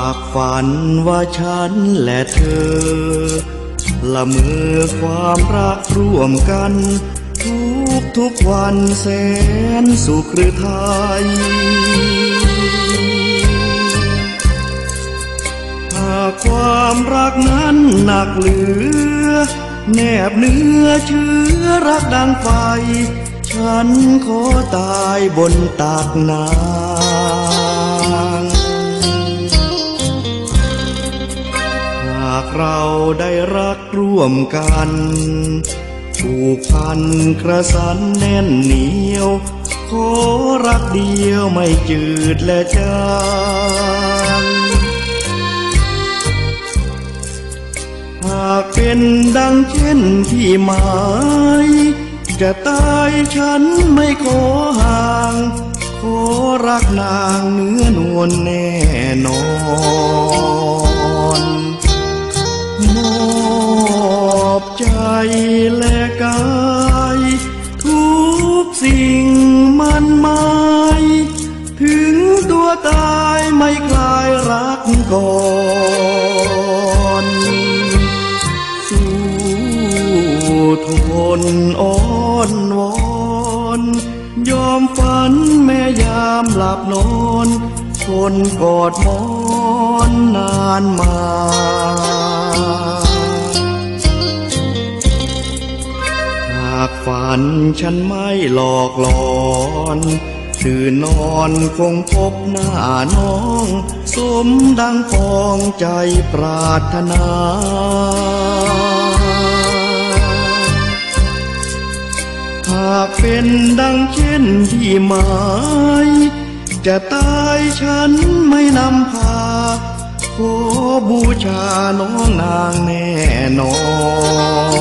ากฝันว่าฉันและเธอ ละเมอความรักร่วมกัน ทุกทุกวันแสนสุขหรือไทยหากความรักนั้นหนักเหลือ แนบเนื้อเชื้อรักดังไฟ ฉันขอตายบนตักนา เราได้รักร่วมกันผูกพันกระสันแน่นเหนียว ขอรักเดียวไม่จืดและจางหากเป็นดังเช่นที่หมาย จะตายฉันไม่ขอห่าง ขอรักนางเนื้อนวลแน่นอน กสิ่งมันหมายถึงตัวตายไม่คลายรักก่อนสู้ทนอ้อนวอนยอมฝันแม่ยามหลับนอนคนกอดมอนนานมา ฝันฉันไม่หลอกหลอนตื่นนอนคงพบหน้าน้อง สมดังปองใจปรารถนา หากเป็นดังเช่นที่หมาย จะตายฉันไม่นำพา ขอบูชาน้องนางแน่นอน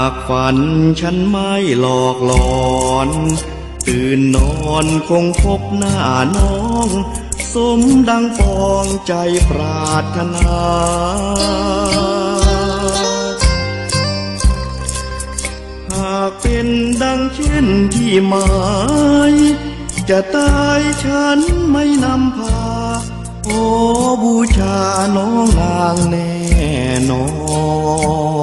ากฝันฉันไม่หลอกหลอน ตื่นนอนคงพบหน้าน้อง สมดังปองใจปรารถนาหากเป็นดังเช่นที่หมายจะตายฉันไม่นำพา โอ้บูชาน้องนางแน่นอน